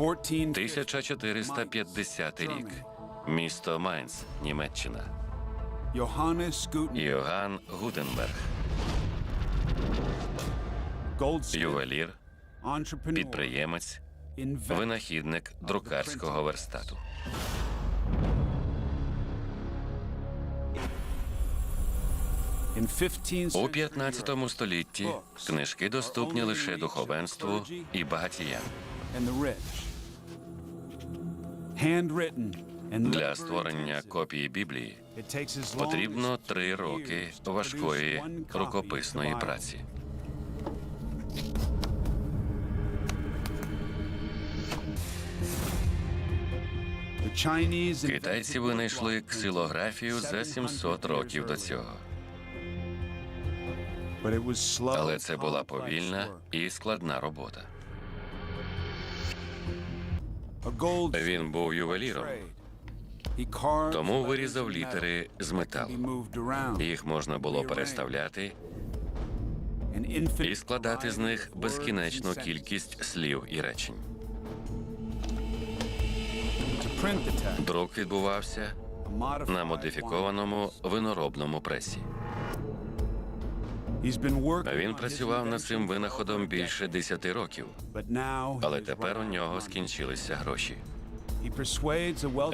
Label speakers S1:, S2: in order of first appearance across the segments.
S1: 1450 рік. Місто Майнц, Німеччина. Йоганн Гутенберг, ювелір, підприємець, винахідник друкарського верстату. У 15 столітті книжки доступні лише духовенству і багатіям. Для створення копії Біблії потрібно три роки важкої рукописної праці. Китайці винайшли ксилографію за 700 років до цього. Але це була повільна і складна робота. Він був ювеліром. Тому вирізав літери з металу. Їх можна було переставляти і складати з них безкінечну кількість слів і речень. Друк відбувався на модифікованому виноробному пресі. Він працював над цим винаходом більше десяти років, але тепер у нього скінчилися гроші.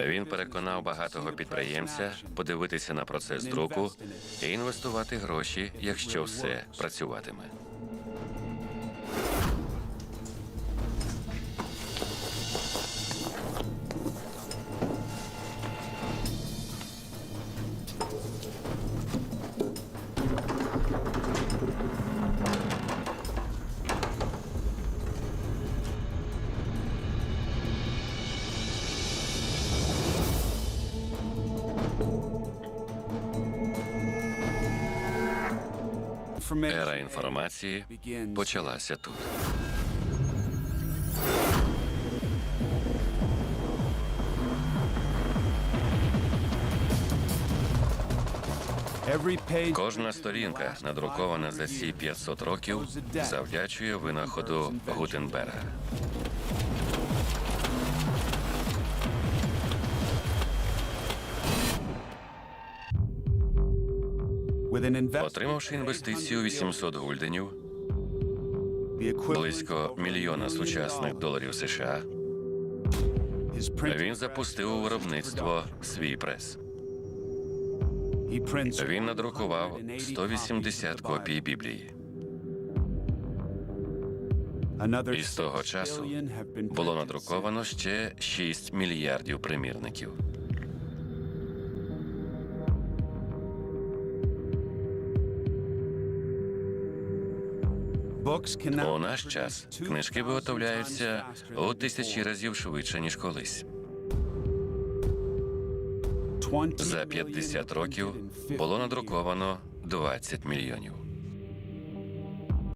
S1: Він переконав багатого підприємця подивитися на процес друку і інвестувати гроші, якщо все працюватиме. Ера інформації почалася тут. Кожна сторінка, надрукована за ці 500 років, завдячує винаходу Гутенберга. Отримавши інвестицію 800 гульденів, близько мільйона сучасних доларів США, він запустив у виробництво свій прес. Він надрукував
S2: 180
S1: 180
S2: copies of the
S1: копій Біблії. І з того часу було надруковано ще 6 мільярдів примірників. У наш час книжки виготовляються у тисячі разів швидше, ніж колись. За
S2: million
S1: 50 років
S2: printed in 50
S1: було надруковано 20 мільйонів.